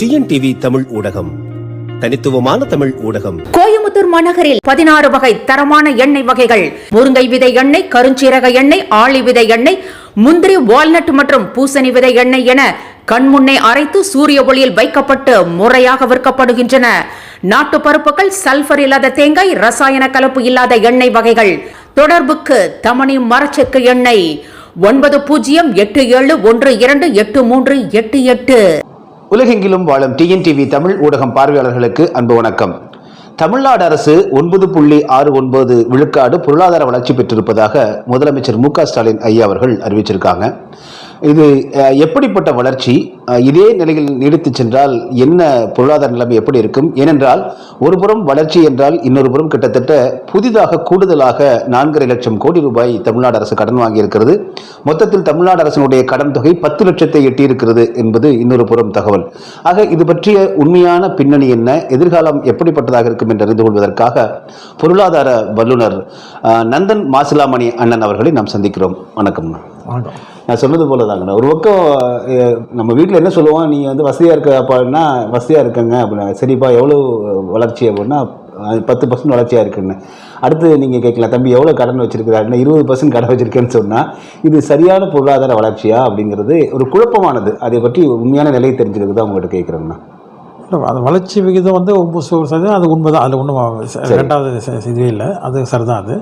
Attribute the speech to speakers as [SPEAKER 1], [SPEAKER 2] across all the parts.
[SPEAKER 1] TNTV Tamil ஊடகம். தனித்துவமான தமிழ் ஊடகம்.
[SPEAKER 2] கோயமுத்தூர் மாநகரில் பதினாறு வகை தரமான எண்ணெய் வகைகள். முருங்கை விதை எண்ணெய் கருஞ்சீரக எண்ணெய் ஆளி விதை எண்ணெய் முந்திரி வால்நட் மற்றும் பூசணி விதை எண்ணெய் என கண்முன்னே அரைத்து சூரிய ஒளியில் வைக்கப்பட்டு முறையாக விற்கப்படுகின்றன. நாட்டு பருப்புகள் சல்பர் இல்லாத தேங்காய் ரசாயன கலப்பு இல்லாத எண்ணெய் வகைகள். தொடர்புக்கு தமணி மரச்செக்கு எண்ணெய். ஒன்பது பூஜ்ஜியம் எட்டு ஏழு ஒன்று இரண்டு எட்டு மூன்று எட்டு எட்டு.
[SPEAKER 3] உலகெங்கிலும் வாழும் டிஎன்டிவி தமிழ் ஊடகம் பார்வையாளர்களுக்கு அன்பு வணக்கம். தமிழ்நாடு அரசு ஒன்பது புள்ளி ஆறு ஒன்பது விழுக்காடு பொருளாதார வளர்ச்சி பெற்றிருப்பதாக முதலமைச்சர் மு க ஸ்டாலின் ஐயா அவர்கள் அறிவிச்சிருக்காங்க. இது எப்படிப்பட்ட வளர்ச்சி இதே நிலையில் நீடித்து சென்றால் என்ன பொருளாதார நிலைமை எப்படி இருக்கும்? ஏனென்றால் ஒரு புறம் வளர்ச்சி என்றால் இன்னொரு புறம் கிட்டத்தட்ட புதிதாக கூடுதலாக நான்கரை லட்சம் கோடி ரூபாய் தமிழ்நாடு அரசு கடன் வாங்கியிருக்கிறது. மொத்தத்தில் தமிழ்நாடு அரசினுடைய கடன் தொகை பத்து லட்சத்தை எட்டியிருக்கிறது என்பது இன்னொரு புறம் தகவல். ஆக இது பற்றிய உண்மையான பின்னணி என்ன? எதிர்காலம் எப்படிப்பட்டதாக இருக்கும் என்று அறிந்து கொள்வதற்காக பொருளாதார வல்லுனர் நந்தன் மாசிலாமணி அண்ணன் அவர்களை நாம் சந்திக்கிறோம். வணக்கம்.
[SPEAKER 4] வணக்கம்.
[SPEAKER 3] நான் சொன்னது போல தாங்கண்ணா ஒரு பக்கம் நம்ம வீட்டில் என்ன சொல்லுவோம்? நீ வந்து வசதியாக இருக்க அப்படின்னா வசதியாக இருக்கங்க அப்படின்னா சரிப்பா எவ்வளோ வளர்ச்சி அப்படின்னா பத்து பர்சன்ட் வளர்ச்சியாக இருக்குன்னு. அடுத்து நீங்கள் கேட்கலாம் தம்பி எவ்வளோ கடன் வச்சிருக்கிறாருன்னா இருபது பர்சன்ட் கடன் வச்சிருக்கேன்னு சொன்னால் இது சரியான பொருளாதார வளர்ச்சியா அப்படிங்கிறது ஒரு குழப்பமானது. அதை பற்றி உண்மையான நிலையை தெரிஞ்சுக்கிறது தான் உங்கள்கிட்ட கேட்குறேங்கண்ணா
[SPEAKER 4] அது வளர்ச்சி விகிதம் வந்து ஒம்பது சதவீதம் அது உண்மை தான் அதில் ஒன்றும் ரெண்டாவது இதுவே இல்லை. அது சரிதான் அது.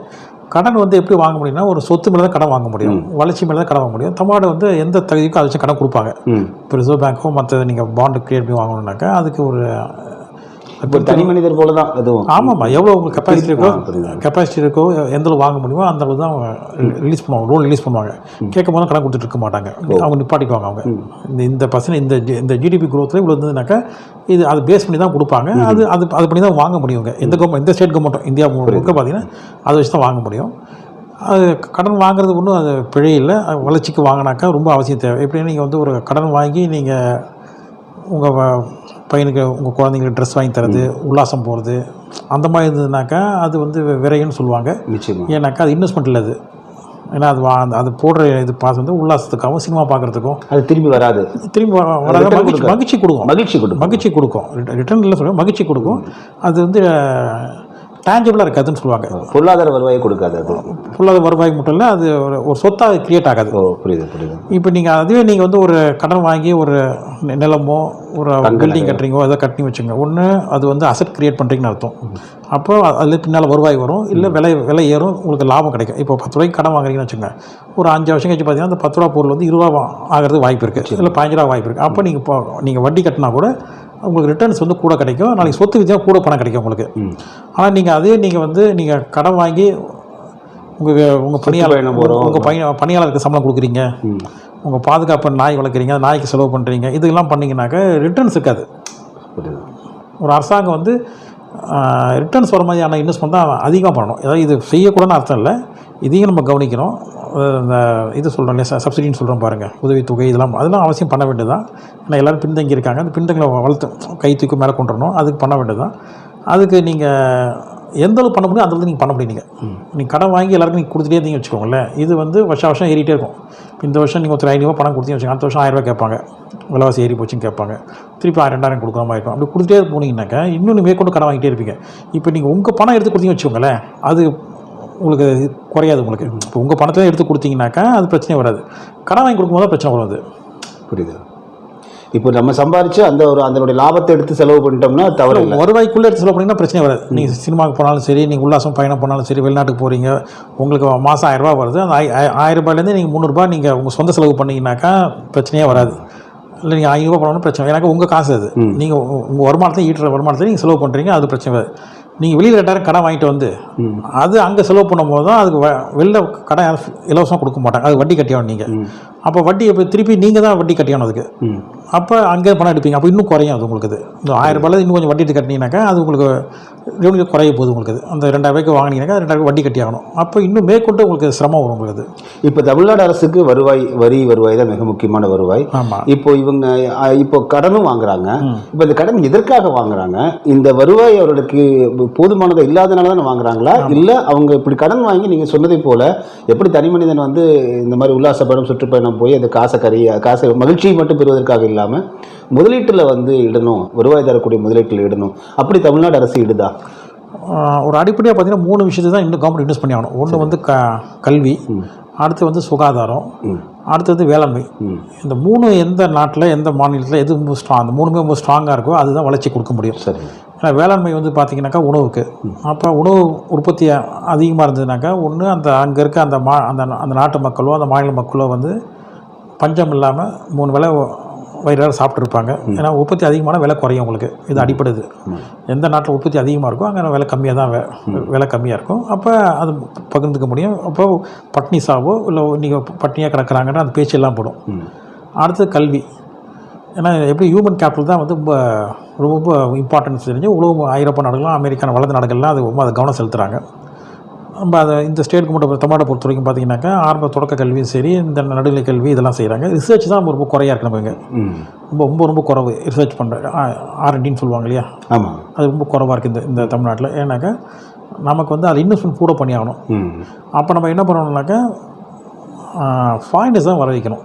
[SPEAKER 4] கடன் வந்து எப்படி வாங்க முடியும்னா ஒரு சொத்து மேலே தான் கடன் வாங்க முடியும். வளர்ச்சி மேலே தான் கடன் வாங்க முடியும். தமிழ்நாடு வந்து எந்த தகுதிக்கும் அதை வச்சு கடன் கொடுப்பாங்க. இப்போ ரிசர்வ் பேங்க்கோ மற்ற நீங்கள் பாண்டு கிரியேட் பண்ணி வாங்கணுன்னாக்கா அதுக்கு ஒரு
[SPEAKER 3] இப்போ தனி மனிதர் போல தான் அதுவும்.
[SPEAKER 4] ஆமாம்மா எவ்வளோ உங்களுக்கு கெப்பாசிட்டி இருக்கோ. கெப்பாசிட்டி இருக்கோ எந்த அளவு வாங்க முடியுமோ அந்த அளவு தான் ரிலீஸ் பண்ணுவாங்க லோன் ரிலீஸ் பண்ணுவாங்க. கேட்கும் போது கடன் கொடுத்துட்டு இருக்க மாட்டாங்க. அவங்க நிப்பாட்டிக்குவாங்க அவங்க. இந்த இந்த பர்சன்ட் இந்த இந்த ஜிடிபி growthல இவ்வளோ இருந்ததுனாக்கா இது அது பேஸ் பண்ணி தான் கொடுப்பாங்க. அது அது அது பண்ணி தான் வாங்க முடியுங்க எந்த கவர்மெண்ட் எந்த ஸ்டேட் கவர்மெண்ட்டும் இந்தியா முழுக்க பார்த்தீங்கன்னா அதை வச்சு தான் வாங்க முடியும். அது கடன் வாங்குறது ஒன்றும் அது பிழை இல்லை. வளர்ச்சிக்கு வாங்கினாக்கா ரொம்ப அவசியம் தேவை. எப்படின்னா நீங்கள் வந்து ஒரு கடன் வாங்கி நீங்கள் உங்கள் பையனுக்கு உங்கள் குழந்தைங்களுக்கு ட்ரெஸ் வாங்கி தரது உல்லாசம் போகிறது அந்த மாதிரி இருந்ததுனாக்கா அது வந்து விரைன்னு சொல்லுவாங்க.
[SPEAKER 3] நிச்சயமா.
[SPEAKER 4] ஏன்னாக்கா அது இன்வெஸ்ட்மெண்ட் இல்லை அது. ஏன்னா அது வா- அது போடுற இது பாஸ் வந்து உல்லாசத்துக்காகவும் சினிமா பார்க்குறதுக்கும்
[SPEAKER 3] அது திரும்பி வராது.
[SPEAKER 4] திரும்பி வராத. மகிழ்ச்சி. மகிழ்ச்சி கொடுக்கும்.
[SPEAKER 3] மகிழ்ச்சி கொடுக்கும்.
[SPEAKER 4] மகிழ்ச்சி கொடுக்கும். ரிட்டர்ன் இல்லை சொல்லுவேன் மகிழ்ச்சி கொடுக்கும். அது வந்து டேஞ்சபிளாக இருக்காதுன்னு சொல்லுவாங்க.
[SPEAKER 3] பொருளாதார வருவாயை கொடுக்காது அது.
[SPEAKER 4] ஃபுல்லாக வருவாய் மட்டும் இல்லை அது ஒரு ஒரு சொத்தாக கிரியேட் ஆகாது.
[SPEAKER 3] ஓ புரியுது புரியுது.
[SPEAKER 4] இப்போ நீங்கள் அதுவே நீங்கள் வந்து ஒரு கடன் வாங்கி ஒரு நிலமோ ஒரு பில்டிங் கட்டுறீங்கோ ஏதோ கட்டி வச்சுங்க ஒன்று அது வந்து அசட் கிரியேட் பண்ணுறீங்கன்னு அர்த்தம். அப்போ அதில் பின்னால் வருவாய் வரும் இல்லை விலை விலை ஏறும் உங்களுக்கு லாபம் கிடைக்கும். இப்போ பத்து ரூபாய்க்கு கடன் வாங்குறீங்கன்னு வச்சுங்க ஒரு அஞ்சு வருஷம் கழிச்சு பார்த்தீங்கன்னா அந்த பத்து ரூபா பொருள் வந்து இருபது ரூபா ஆகிறதுக்கு வாய்ப்பு இருக்குது இல்லை பதினஞ்சு ரூபா வாய்ப்பு இருக்குது அப்போ நீங்கள் நீங்கள் வட்டி கட்டினா கூட உங்களுக்கு ரிட்டர்ன்ஸ் வந்து கூட கிடைக்கும். நாளைக்கு சொத்து வித்தியா கூட பணம் கிடைக்கும் உங்களுக்கு. ஆனால் நீங்கள் அதே நீங்கள் வந்து நீங்கள் கடன் வாங்கி உங்கள் உங்கள் பணியாளர். உங்கள் பையன் பணியாளருக்கு சம்பளம் கொடுக்குறீங்க. உங்கள் பாதுகாப்பு நாய் வளர்க்குறீங்க. நாய்க்கு செலவு பண்ணுறீங்க இதெல்லாம் பண்ணிங்கனாக்கா ரிட்டர்ன்ஸ் இருக்காது. ஒரு அரசாங்கம் வந்து ரிட்டர்ன்ஸ் வர மாதிரியான இன்வெஸ்ட்மெண்ட் தான் அதிகமாக பண்ணணும். ஏதாவது இது செய்யக்கூடாதுன்னு அர்த்தம் இல்லை. இதையும் நம்ம கவனிக்கணும். இது சொல்கிறோம் இல்லையா சப்சிடின்னு சொல்கிறோம் பாருங்கள் உதவித்தொகை இதெல்லாம் அதெல்லாம் அவசியம் பண்ண வேண்டியதுதான். ஏன்னா எல்லோரும் பின்தங்கி இருக்காங்க அந்த பின்தங்களை வளர்த்து கை தூக்கி மேலே கொண்டு வரணும். அதுக்கு பண்ண வேண்டியதுதான். அதுக்கு நீங்கள் எந்த அளவு பண்ண முடியும் அந்த அளவுக்கு நீங்கள் பண்ண முடியும் நீங்கள் நீங்கள் கடன் வாங்கி எல்லாருக்கும் நீங்கள் கொடுத்துட்டே இருந்தீங்க வச்சுக்கோங்களேன் இது வந்து வருஷம் வருஷம் ஏறிட்டே இருக்கும். இந்த வருஷம் நீங்கள் ஒருத்தர் ஐநூறுவா பணம் கொடுத்தீங்க வச்சுக்கோங்க அடுத்த வருஷம் ஆயிரம் ரூபாய் கேட்பாங்க. விலைவாசி ஏறி போச்சுன்னு கேட்பாங்க. திருப்பி ஆயிரம் ரெண்டாயிரம் கொடுக்குற மாதிரி இருக்கும். அப்படி கொடுத்துட்டே போனீங்கன்னாக்கா இன்னும் மேற்கொண்டு கடன் வாங்கிட்டே இருப்பீங்க. இப்போ நீங்கள் உங்கள் பணம் எடுத்து கொடுத்தீங்கன்னு வச்சுக்கோங்களேன் அது உங்களுக்கு குறையாது உங்களுக்கு. இப்போ உங்கள் பணத்தை எடுத்து கொடுத்தீங்கன்னாக்கா அது பிரச்சனையே வராது. கடன் வாங்கி கொடுக்கும்போது பிரச்சனை வரும் அது.
[SPEAKER 3] புரியுது. இப்போ நம்ம சம்பாரிச்சு அந்த ஒரு அதனுடைய லாபத்தை எடுத்து செலவு பண்ணிட்டோம்னா தவறு
[SPEAKER 4] வருவாய்க்குள்ளே எடுத்து செலவு பண்ணிங்கன்னா பிரச்சனை வராது. நீங்கள் சினிமாவுக்கு போனாலும் சரி நீங்கள் உல்லாசம் பயணம் போனாலும் சரி வெளிநாட்டுக்கு போகிறீங்க உங்களுக்கு மாதம் ஆயிரரூபா வருது. அந்த ஆய்- ஆய்- ஆயிரம் ரூபாயிலேருந்து நீங்கள் முந்நூறுபா நீங்கள் உங்கள் சொந்த செலவு பண்ணீங்கன்னாக்கா பிரச்சனையே வராது. இல்லை நீங்கள் ஐநூறுபா பண்ணணும் பிரச்சனை எனக்கு உங்கள் காசு அது. நீங்கள் உங்கள் வருமானத்தை ஈட்டுற வருமானத்தை நீங்கள் செலவு பண்ணுறீங்க அது பிரச்சனை வராது. நீங்கள் வெளியில் ரெண்டாயிரம் கடன் வாங்கிட்டு வந்து அது அங்கே செலவு பண்ணும்போது தான் அதுக்கு வெளில கடன் யாரும் இலவசமாக கொடுக்க மாட்டாங்க. அது வட்டி கட்டியாகணும் நீங்கள் அப்போ வட்டி இப்போ திருப்பி நீங்கள் தான் வட்டி கட்டியாகணும் அதுக்கு. அப்போ அங்கே பணம் எடுப்பீங்க. அப்போ இன்னும் குறையும் அது உங்களுக்கு. அது இந்த ஆயிரம் ரூபாயில் இன்னும் கொஞ்சம் வட்டி எடுத்து கட்டினீங்கன்னாக்கா அது உங்களுக்கு ரெவன்யூ குறைய போகுது உங்களுக்கு. அது அந்த ரெண்டாயிரம் ரூபாய்க்கு வாங்கினீங்கன்னாக்கா ரெண்டாயிரம் வட்டி கட்டி ஆகணும் அப்போ இன்னும் மேற்கொண்டு உங்களுக்கு சிரமம் வரும் உங்களுக்கு.
[SPEAKER 3] இப்போ தமிழ்நாடு அரசுக்கு வருவாய் வரி வருவாய் தான் மிக முக்கியமான வருவாய்.
[SPEAKER 4] ஆமாம்
[SPEAKER 3] இப்போ இவங்க இப்போ கடனும் வாங்குறாங்க. இப்போ இந்த கடன் எதற்காக வாங்குறாங்க? இந்த வருவாய் அவர்களுக்கு போதுமானதா இல்லாதனால தானே வாங்குறாங்களா? இல்ல அவங்க இப்படி கடன் வாங்கி நீங்க சொன்னதை போல எப்படி தனி மனிதன் வந்து இந்த மாதிரி உல்லாச பயணம் சுற்றுப்பயணம் நிறுவனம் போய் அந்த காசை கறி காசை மகிழ்ச்சியை மட்டும் பெறுவதற்காக இல்லாமல் முதலீட்டில் வந்து இடணும் வருவாய் தரக்கூடிய முதலீட்டில் இடணும். அப்படி தமிழ்நாடு அரசு இடுதா?
[SPEAKER 4] ஒரு அடிப்படையாக பார்த்தீங்கன்னா மூணு விஷயத்தை தான் இன்னும் கவர்மெண்ட் இன்வெஸ்ட் பண்ணி ஆகணும். ஒன்று வந்து க கல்வி அடுத்து வந்து சுகாதாரம் அடுத்து வந்து வேளாண்மை. இந்த மூணு எந்த நாட்டில் எந்த மாநிலத்தில் எது ரொம்ப ஸ்ட்ராங் அந்த மூணுமே ரொம்ப ஸ்ட்ராங்காக இருக்கோ அதுதான் வளர்ச்சி கொடுக்க முடியும்.
[SPEAKER 3] சரி.
[SPEAKER 4] ஏன்னா வேளாண்மை வந்து பார்த்தீங்கன்னாக்கா உணவுக்கு. அப்போ உணவு உற்பத்தி அதிகமாக இருந்ததுனாக்கா ஒன்று அந்த அங்கே இருக்க அந்த மா அந்த அந்த நாட்டு மக்களோ அந்த மாநில மக்களோ வந்து பஞ்சம் இல்லாமல் மூணு வேளை வயிறார சாப்பிட்ருப்பாங்க ஏன்னா உற்பத்தி அதிகமான விலை குறையும் உங்களுக்கு. இது அடிப்படுது. எந்த நாட்டில் உற்பத்தி அதிகமாக இருக்கோ அங்கே விலை கம்மியாக தான் விலை கம்மியாக இருக்கும். அப்போ அது பகிர்ந்துக்க முடியும். அப்போ பட்னி சாவோ இல்லை நீங்கள் பட்னியாக கிடக்குறாங்கன்னா அந்த பேச்செல்லாம் போடும். அடுத்து கல்வி. ஏன்னா எப்படி ஹியூமன் கேபிட்டல் தான் வந்து ரொம்ப ரொம்ப இம்பார்ட்டன்ஸ் தெரிஞ்சு உலகம் ஐரோப்பா நாடுகள்லாம் அமெரிக்கான வளர்ந்த நாடுகள்லாம் அது ரொம்ப அதை கவனம் செலுத்துகிறாங்க நம்ம அதை இந்த ஸ்டேட்டுக்கு மட்டும் தமிழ்நாட்டை பொறுத்த வரைக்கும் பார்த்தீங்கன்னாக்கா ஆரம்ப தொடக்க கல்வியும் சரி இந்த நடுநிலை கல்வி இதெல்லாம் செய்கிறாங்க ரிசர்ச் தான் ரொம்ப குறையாக இருக்கு
[SPEAKER 3] ம்.
[SPEAKER 4] ரொம்ப ரொம்ப ரொம்ப குறைவு. ரிசர்ச் பண்ணுற ஆர்என்டின்னு சொல்லுவாங்க இல்லையா?
[SPEAKER 3] ஆமாம்
[SPEAKER 4] அது ரொம்ப குறைவாக இருக்குது இந்த இந்த தமிழ்நாட்டில். ஏன்னாக்கா நமக்கு வந்து அது இன்வெஸ்ட்மெண்ட் கூட பண்ணி ஆகணும்.
[SPEAKER 3] ம்.
[SPEAKER 4] அப்போ நம்ம என்ன பண்ணணும்னாக்கா ஃபாரினர்ஸ் தான் வர வைக்கணும்.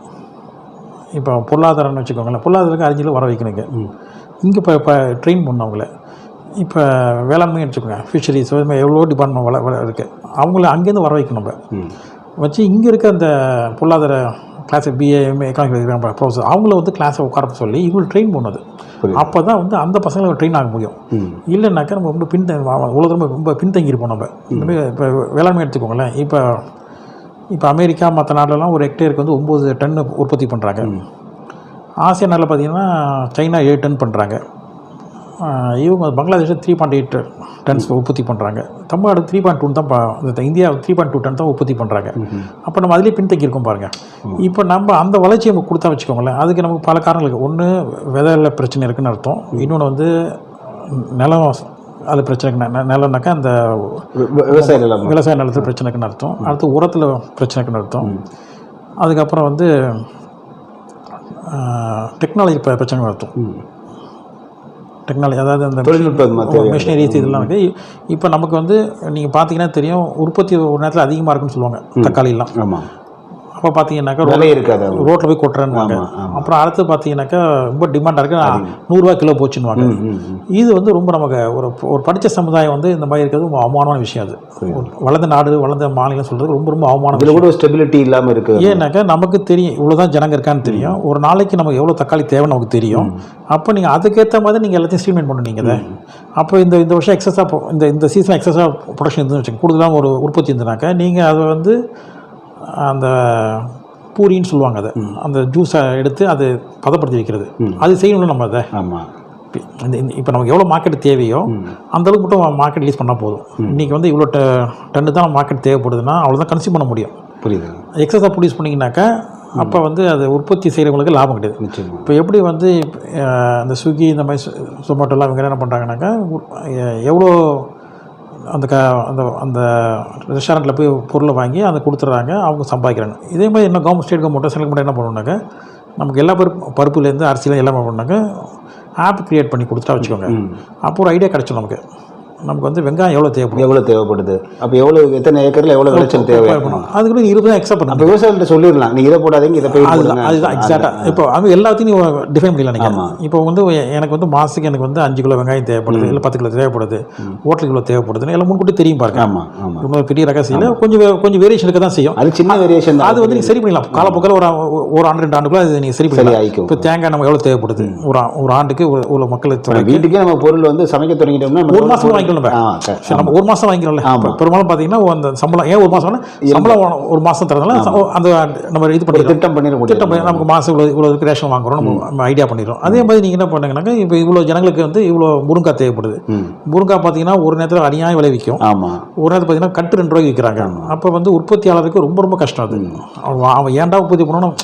[SPEAKER 4] இப்போ பொருளாதாரம்னு வச்சுக்கோங்களேன். பொருளாதாரத்துக்கு அறிஞர்கள் வர வைக்கணும் இங்கே. இப்போ இப்போ ட்ரெயின் பண்ண அவங்கள இப்போ வேளாண்மைன்னு வச்சுக்கோங்க. ஃபிஷரிஸ் எவ்வளோ டிபார்ட்மெண்ட் வள இருக்குது அவங்கள அங்கேருந்து வர வைக்கணும் நம்ம. வச்சு இங்கே இருக்க அந்த பொருளாதார class BA MA economic professor அவங்கள வந்து கிளாஸை உட்கார சொல்லி இவங்களை ட்ரெயின் பண்ணுது அப்போ தான் வந்து அந்த பசங்களை ட்ரெயின் ஆக முடியும். இல்லைனாக்கா நம்ம ரொம்ப பின்தங்கி உலகம் ரொம்ப பின்தங்கியிருப்போம் நம்ம. இனிமே இப்போ வேளாண்மை எடுத்துக்கோங்களேன். இப்போ இப்போ அமெரிக்கா மற்ற நாடுலலாம் ஒரு ஹெக்டேருக்கு வந்து ஒம்பது டன் உற்பத்தி பண்ணுறாங்க ஆசிய நாட்டில் பார்த்தீங்கன்னா சைனா ஏழு டன் பண்ணுறாங்க இவங்க Bangladesh three point eight tons உற்பத்தி பண்ணுறாங்க தமிழ்நாடு த்ரீ பாயிண்ட் டூ தான் பா- இந்த India three point two ton தான் உற்பத்தி பண்ணுறாங்க அப்போ நம்ம அதிலே பின்தங்கி இருக்கோம் பாருங்கள் இப்போ நம்ம அந்த வளர்ச்சியை நம்ம கொடுத்தா வச்சுக்கோங்களேன் அதுக்கு நமக்கு பல காரணங்கள் இருக்குது ஒன்று விதையில பிரச்சனை இருக்குன்னு அர்த்தம். இன்னொன்று வந்து நிலம் அது பிரச்சனை இருக்குன்னா நெ- நிலம்னாக்கா அந்த
[SPEAKER 3] விவசாய நிலம்.
[SPEAKER 4] விவசாய நிலத்தில் பிரச்சனை இருக்குன்னு அர்த்தம். அடுத்து உரத்தில் பிரச்சனை இருக்குன்னு அர்த்தம். அதுக்கப்புறம் வந்து டெக்னாலஜி பிரச்சனை அர்த்தம். டெக்னாலஜி அதாவது அந்த
[SPEAKER 3] தொழில்நுட்பம் தேவையான
[SPEAKER 4] மிஷினரிஸ் இதெல்லாம் இருக்குது இப்போ நமக்கு வந்து நீங்கள் பார்த்தீங்கன்னா தெரியும் உற்பத்தி ஒரு நேரத்தில் அதிகமாக இருக்குன்னு சொல்லுவாங்க தக்காளிலாம்
[SPEAKER 3] ஆமாம்
[SPEAKER 4] அப்போ பார்த்தீங்கன்னாக்கா
[SPEAKER 3] விலை இருக்காது.
[SPEAKER 4] ரோட்டில் போய்
[SPEAKER 3] ஆமா.
[SPEAKER 4] அப்புறம் அடுத்து பார்த்தீங்கன்னா ரொம்ப டிமாண்டாக இருக்கு. நூறுரூவா கிலோ
[SPEAKER 3] ம்.
[SPEAKER 4] இது வந்து ரொம்ப நமக்கு ஒரு ஒரு படித்த சமுதாயம் வந்து இந்த மாதிரி இருக்கிறது ரொம்ப அவமானமான விஷயம் அது. வளர்ந்த நாடு வளர்ந்த மாநிலம் சொல்கிறது ரொம்ப ரொம்ப அவமானம்
[SPEAKER 3] இதுல கூட ஸ்டெபிலிட்டி இல்லாம இருக்கு
[SPEAKER 4] ஏன்னாக்கா நமக்கு தெரியும் இவ்வளோதான் ஜனங்க இருக்கான்னு தெரியும். ஒரு நாளைக்கு நமக்கு எவ்வளோ தக்காளி தேவைன்னு நமக்கு தெரியும். அப்போ நீங்கள் அதுக்கேற்ற மாதிரி நீங்கள் எல்லாத்தையும் ஸ்ட்ரீட்மெண்ட் பண்ணுவீங்க அப்போ இந்த இந்த வருஷம் எக்ஸஸாக இந்த இந்த சீசன் எக்ஸஸாக ப்ரொடக்ஷன் வச்சுக்கோங்க. கூடுதலாக ஒரு உற்பத்தி இருந்ததுனாக்கா நீங்கள் அதை வந்து அந்த பூரின்னு சொல்லுவாங்க அதை. அந்த ஜூஸை எடுத்து அது பதப்படுத்தி வைக்கிறது. அது செய்யணும்ல நம்ம அதை.
[SPEAKER 3] ஆமா.
[SPEAKER 4] இப்ப இந்த இப்போ நமக்கு எவ்வளோ மார்க்கெட் தேவையோ அந்த அளவுக்கு மட்டும் மார்க்கெட் ரிலீஸ் பண்ணால் போதும். இன்றைக்கி வந்து இவ்வளோ டன்னு தான் மார்க்கெட் தேவைப்படுதுன்னா அவ்வளோதான் கன்சியூம் பண்ண முடியும்.
[SPEAKER 3] புரியுது.
[SPEAKER 4] எக்ஸஸாக ப்ரொடியூஸ் பண்ணிங்கனாக்கா அப்போ வந்து அது உற்பத்தி செய்கிறவங்களுக்கு லாபம் கிடையாது. இப்போ எப்படி வந்து அஹ், இந்த ஸ்விக்கி இந்த மாதிரி சொமேட்டோலாம் இவங்க என்ன பண்ணுறாங்கனாக்கா எவ்வளோ அந்த க அந்த அந்த ரெஸ்டாரண்ட்டில் போய் பொருளை வாங்கி அதை கொடுத்துட்றாங்க அவங்க சம்பாதிக்கிறாங்க. இதே மாதிரி என்ன கவர்மெண்ட் ஸ்டேட் கவர்மெண்ட்டோ சென்ட்ரல் கவர்மெண்ட் என்ன பண்ணுவோம்னாக்கா நமக்கு எல்லா பருப்பு பருப்புலேருந்து அரிசியில் எல்லாமே பண்ணாக்க ஆப் கிரியேட் பண்ணி கொடுத்துட்டா வச்சுக்கோங்க. அப்போ ஒரு ஐடியா கிடச்சிடும் நமக்கு. நமக்கு வந்து வெங்காயம் எவ்வளோ தேவைப்படும்?
[SPEAKER 3] எவ்வளவு தேவைப்படுது? அப்ப எவ்வளவு எத்தனை ஏக்கர்ல எவ்வளவு விளைச்சல் தேவை?
[SPEAKER 4] அதுக்கு இருபது எக்ஸ்ட்ரா
[SPEAKER 3] அப்ப
[SPEAKER 4] பண்ணுங்க
[SPEAKER 3] விவசாயிகிட்ட சொல்லிடலாம். நீங்க இதை போடாதீங்க இதை போய்
[SPEAKER 4] அதுதான் எக்ஸாக்டாக இப்போ அது எல்லாத்தையும் டிஃபைன் பண்ணல நினைக்கிறேன். இப்போ வந்து எனக்கு வந்து மாதத்துக்கு எனக்கு வந்து அஞ்சு கிலோ வெங்காயம் தேவைப்படுது இல்லை பத்து கிலோ தேவைப்படுது ஹோட்டல் கிலோ தேவைப்படுதுன்னு எல்லாம் முன்கூட்டி தெரியும் பாருங்க.
[SPEAKER 3] ஆமா ஆமா.
[SPEAKER 4] ரொம்ப பெரிய ரகசியம் கொஞ்சம் கொஞ்சம் வேரியேஷன் இருக்க தான் செய்யும்.
[SPEAKER 3] அது சின்ன வேரியேஷன்
[SPEAKER 4] அது வந்து நீங்கள் சரி பண்ணிடலாம். காலப்போக்கில் ஒரு ஒரு ஆண்டு ரெண்டு ஆண்டுக்குள்ள அது நீங்கள் சரி
[SPEAKER 3] ஆயிக்கும்
[SPEAKER 4] இப்போ தேங்காய் நம்ம எவ்வளோ தேவைப்படுது? ஒரு ஒரு ஆண்டுக்கு ஒரு மக்களுக்கு
[SPEAKER 3] இப்ப வீட்டுக்கே நம்ம பொருள் வந்து சமைக்க தொடங்கிட்டோம்னா
[SPEAKER 4] ஒரு மாசம் வாங்கிக்கலாம் நம்ம. சரி, நம்ம ஒரு மாதம் வாங்கிக்கிறோம்ல. பெரும்பாலும் பார்த்தீங்கன்னா அந்த சம்பளம் ஏன் ஒரு மாதம் சம்பளம் ஒரு மாதம் தரதுனால அந்த நம்ம இது பண்ணிடுறோம்
[SPEAKER 3] திட்டம் பண்ணிட முடியும்
[SPEAKER 4] திட்டம் பண்ணி நமக்கு மாதம் இவ்வளோ இவ்வளோ ரேஷன் வாங்குறோம் நம்ம ஐடியா பண்ணிடுறோம் அதே மாதிரி நீங்கள் என்ன பண்ணுங்கனாக்கா இப்போ இவ்வளோ ஜனங்களுக்கு வந்து இவ்வளோ முருங்காய் தேவைப்படுது.
[SPEAKER 3] ம்.
[SPEAKER 4] முருங்காய் பார்த்தீங்கன்னா ஒரு நேரத்தில் அநியாயம் விளைவிக்கும்.
[SPEAKER 3] ஆமா.
[SPEAKER 4] ஒரு நேரத்தில் பார்த்தீங்கன்னா கட்டு ரெண்டு ரூபாய்க்கு விற்கிறாங்க. அப்போ வந்து உற்பத்தியாளருக்கு ரொம்ப ரொம்ப கஷ்டம் அது. அவன் ஏன்டா உற்பத்தி பண்ணணும்?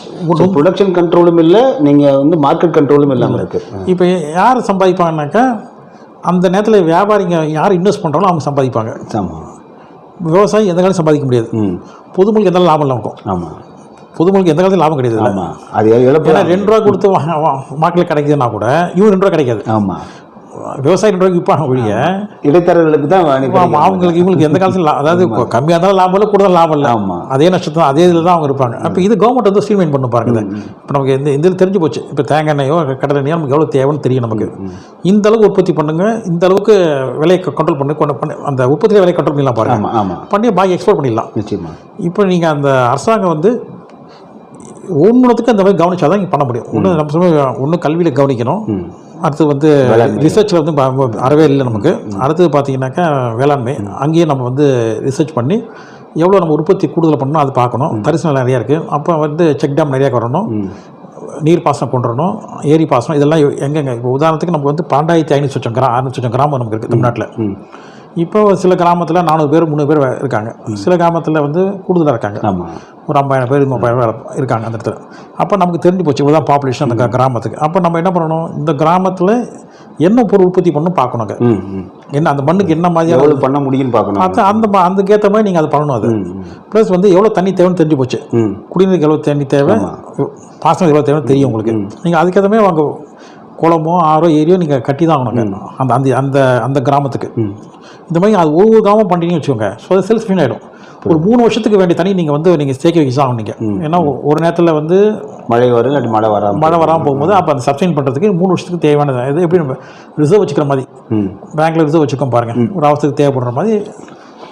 [SPEAKER 3] ப்ரொடக்ஷன் கண்ட்ரோலும் இல்ல நீங்க வந்து மார்க்கெட் கண்ட்ரோலும் இல்லாம இருக்கு.
[SPEAKER 4] இப்போ யார் சம்பாதிப்பாங்கனாக்கா அந்த நேரத்தில் வியாபாரிங்க யார் இன்வெஸ்ட் பண்ணுறாங்களோ அவங்க சம்பாதிப்பாங்க.
[SPEAKER 3] ஆமா.
[SPEAKER 4] விவசாயி எந்த காலம் சம்பாதிக்க முடியாது.
[SPEAKER 3] ம்.
[SPEAKER 4] பொதுமக்களுக்கு எந்த லாபம் இருக்கும்.
[SPEAKER 3] ஆமா.
[SPEAKER 4] பொதுமக்களுக்கு எந்த காலத்தையும் லாபம் கிடையாது.
[SPEAKER 3] ஆமா. அது இழப்பு
[SPEAKER 4] ஏன்னா ரெண்டு ரூபா கொடுத்து மார்க்கெட்டில் கிடைக்குதுன்னா கூட இவன் ரெண்டு ரூபா கிடைக்காது.
[SPEAKER 3] ஆமா
[SPEAKER 4] விவசாயிகளுக்கு விற்பாங்க ஒழிய.
[SPEAKER 3] இடைத்தரகர்களுக்கு தான்
[SPEAKER 4] அவங்களுக்கு இவங்களுக்கு எந்த காலத்துல அதாவது கம்மியாக இருந்தாலும் லாபம் இல்லை கூடுதல் லாபம் இல்லை.
[SPEAKER 3] ஆமா.
[SPEAKER 4] அதே நஷ்டத்தை அதே இதில் தான் அவங்க இருப்பாங்க. அப்போ இது கவர்மெண்ட் வந்து ஸ்ட்ரீமைன் பண்ண பாருங்க இப்போ நமக்கு இந்த இதுல தெரிஞ்சு போச்சு. இப்போ தேங்காய் எண்ணெயோ கடலை எண்ணெயோ நமக்கு எவ்வளோ தேவைன்னு தெரியும் நமக்கு. இந்த அளவுக்கு உற்பத்தி பண்ணுங்க இந்த அளவுக்கு விலையை கண்ட்ரோல் பண்ணி கொண்டு பண்ணி அந்த உற்பத்தியில் விலையை கண்ட்ரோல் பண்ணலாம் பாருங்க.
[SPEAKER 3] ஆமா ஆமா.
[SPEAKER 4] பண்ணி பாக்கி எக்ஸ்போர்ட் பண்ணிடலாம்.
[SPEAKER 3] நிச்சயமா.
[SPEAKER 4] இப்போ நீங்கள் அந்த அரசாங்கம் வந்து ஒன்றுத்துக்கு அந்த மாதிரி கவனிச்சா தான் இங்கே பண்ண முடியும். ஒன்று நம்ம ஒன்று கல்வியில் கவனிக்கணும். அடுத்து வந்து ரிசர்ச்சில் வந்து அறவே இல்லை நமக்கு. அடுத்தது பார்த்தீங்கன்னாக்கா வேளாண்மை. அங்கேயே நம்ம வந்து ரிசர்ச் பண்ணி எவ்வளோ நம்ம உற்பத்தி கூடுதல் பண்ணணும் அது பார்க்கணும். தரிசு நிலம் நிறையா இருக்குது அப்போ வந்து செக் டேம் நிறையா வரணும். நீர் பாசனம் கொண்டு வரணும் ஏரி பாசனம் இதெல்லாம் எங்கெங்க? இப்போ உதாரணத்துக்கு நமக்கு வந்து பன்னெண்டாயிரத்தி ஐநூறு சொச்சம் கிரா அறுநூறு சொச்சம் கிராமம் நமக்கு இருக்குது தமிழ்நாட்டில். இப்போ சில கிராமத்தில் நானூறு பேர் முந்நூறு பேர் இருக்காங்க. சில கிராமத்தில் வந்து கூடுதலாக இருக்காங்க. ஒரு ஐம்பதாயிரம் பேர் முப்பதாயிரம் பேர் இருக்காங்க அந்த இடத்துல. அப்போ நமக்கு தெரிஞ்சு போச்சு இவ்வளோ தான் பாப்புலேஷன் அந்த கிராமத்துக்கு. அப்போ நம்ம என்ன பண்ணணும்? இந்த கிராமத்தில் என்ன பொருள் உற்பத்தி பண்ணணும் பார்க்கணுங்க என்ன அந்த மண்ணுக்கு என்ன மாதிரியான
[SPEAKER 3] எவ்வளவு பண்ண முடியும்னு பார்க்கணும்.
[SPEAKER 4] அது அந்த ம- அதுக்கேற்ற மாதிரி நீங்கள் அதை பண்ணணும் அது. ப்ளஸ் வந்து எவ்வளோ தண்ணி தேவைன்னு தெரிஞ்சு போச்சு. குடிநீருக்கு எவ்வளோ தண்ணி தேவை? பாசனம் எவ்வளோ தேவைன்னு தெரியும் உங்களுக்கு. நீங்கள் அதுக்கேற்ற மாதிரி அங்கே குளமோ ஆறோ ஏரியோ நீங்கள் கட்டி தான் ஆகணுங்க அந்த அந்த அந்த அந்த கிராமத்துக்கு. இந்த மாதிரி அது ஒவ்வொரு கிராமம் பண்ணிட்டீங்கன்னு வச்சுக்கோங்க. ஸோ செல்ஃப் ஃபின் ஆகிடும் ஒரு மூணு வருஷத்துக்கு வேண்டிய தண்ணி நீங்கள் வந்து நீங்கள் சேர்க்க வைக்க ஆகணும் நீங்கள் ஏன்னா ஒரு நேரத்தில் வந்து
[SPEAKER 3] மழை வரும் இல்லாட்டி மழை வராம
[SPEAKER 4] மழை வராமல் போகும்போது அப்போ அந்த சப்ஸ்டைன் பண்ணுறதுக்கு மூணு வருஷத்துக்கு தேவையானது. இது எப்படி நம்ம ரிசர்வ் வச்சுக்கிற மாதிரி. பேங்க்கில் ரிசர்வ் வச்சுக்கோம் பாருங்கள் ஒரு அவசரத்துக்கு தேவைப்படுற மாதிரி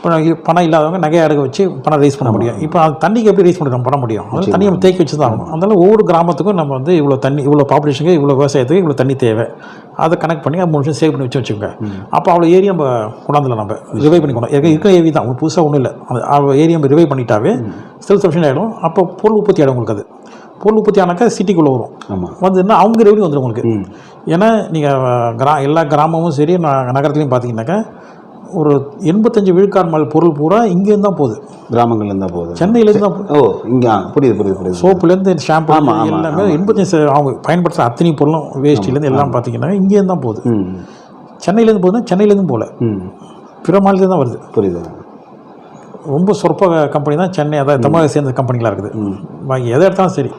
[SPEAKER 4] பணம் இல்லாதவங்க நகையை அடகு வச்சு பணம் ரைஸ் பண்ண முடியும். இப்போ அந்த தண்ணிக்கு எப்படி ரைஸ் பண்ண நம்ம பண்ண முடியும்? அதனால தண்ணியை நம்ம தேக்கி வச்சு தான் ஆகணும். அதனால ஒவ்வொரு கிராமத்துக்கும் நம்ம வந்து இவ்வளோ தண்ணி இவ்வளோ பாப்புலேஷனுக்கு இவ்வளோ விவசாயத்துக்கு இவ்வளோ தண்ணி தேவை. அதை கனெக்ட் பண்ணி அது மூணு சேவ் பண்ணி வச்சு வச்சுக்கோங்க. அப்போ அவ்வளோ ஏரியா நம்ம கொண்டாந்துல நம்ம. ரிவைவ் பண்ணிக்கணும் இருக்க இருக்கிற ஏரி தான். உங்களுக்கு புதுசாக ஒன்றும் இல்லை. அந்த அவ்வளோ ஏரியா நம்ம ரிவைவ் பண்ணிட்டாவே செல்ஃப் சஃபிஷியன் ஆகிடும் அப்போ பொருள் உற்பத்தி ஆகிடும் உங்களுக்கு அது. பொருள் உற்பத்தி ஆனாக்கா சிட்டிக்குள்ளே வரும்.
[SPEAKER 3] ஆமா.
[SPEAKER 4] வந்துன்னா அவங்க ரெவன்யூ வந்துடும் உங்களுக்கு. ஏன்னா நீங்கள் கிரா எல்லா கிராமமும் சரி நகரத்துலையும் பார்த்தீங்கன்னாக்கா ஒரு எண்பத்தஞ்சு விழுக்காடு மேல் பொருள் பூரா இங்கேருந்து தான் போகுது.
[SPEAKER 3] கிராமங்கள்ல இருந்தா போகுது.
[SPEAKER 4] சென்னையிலேருந்து தான் போகுது
[SPEAKER 3] ஓ இங்க புரியுது புரியுது புரியுது.
[SPEAKER 4] சோப்புலேருந்து ஷாம்பு எல்லாமே எண்பத்தஞ்சு அவங்க பயன்படுத்துகிற அத்தனை பொருளும் வேஷ்டிலேருந்து எல்லாம் பார்த்தீங்கன்னா இங்கேருந்து தான் போகுது. சென்னையிலேருந்து போகுதுன்னா சென்னையிலேருந்து போகல. பிற மாநிலத்தில் தான் வருது.
[SPEAKER 3] புரியுது.
[SPEAKER 4] ரொம்ப சொற்ப கம்பெனி தான் சென்னை அதாவது தமிழக சேர்ந்த கம்பெனிகளாக இருக்குது. பாக்கி எதை எடுத்தாலும் சரி.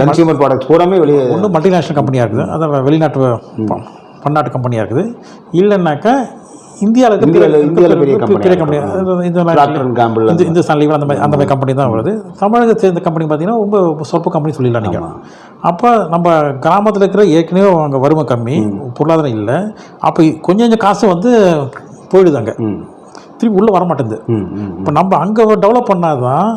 [SPEAKER 3] கன்சியூமர் ப்ராடக்ட் பூராமே வெளியே
[SPEAKER 4] ஒன்று மல்டிநேஷ்னல் கம்பெனியாக இருக்குது. அதான் வெளிநாட்டு பன்னாட்டு கம்பெனியாக இருக்குது. இல்லைன்னாக்கா இந்தியாவில்
[SPEAKER 3] இந்தியால-
[SPEAKER 4] பெரிய- கம்பெனி. இந்த
[SPEAKER 3] Procter and Gamble
[SPEAKER 4] இந்த இந்த சன்லைவ் அந்த மாதிரி அந்த மாதிரி கம்பெனி தான் வருது. தமிழகத்தை சேர்ந்த கம்பெனி பார்த்தீங்கன்னா ரொம்ப சொற்ப கம்பெனி சொல்லிடலாம் நீங்கள் அப்போ நம்ம கிராமத்தில் இருக்கிற ஏற்கனவே அங்கே வறுமை கம்மி பொருளாதாரம் இல்லை. அப்போ கொஞ்சம் கொஞ்சம் காசு வந்து போயிடுது அங்கே. திருப்பி உள்ளே வர மாட்டேங்குது இப்போ நம்ம அங்கே டெவலப் பண்ணாதான்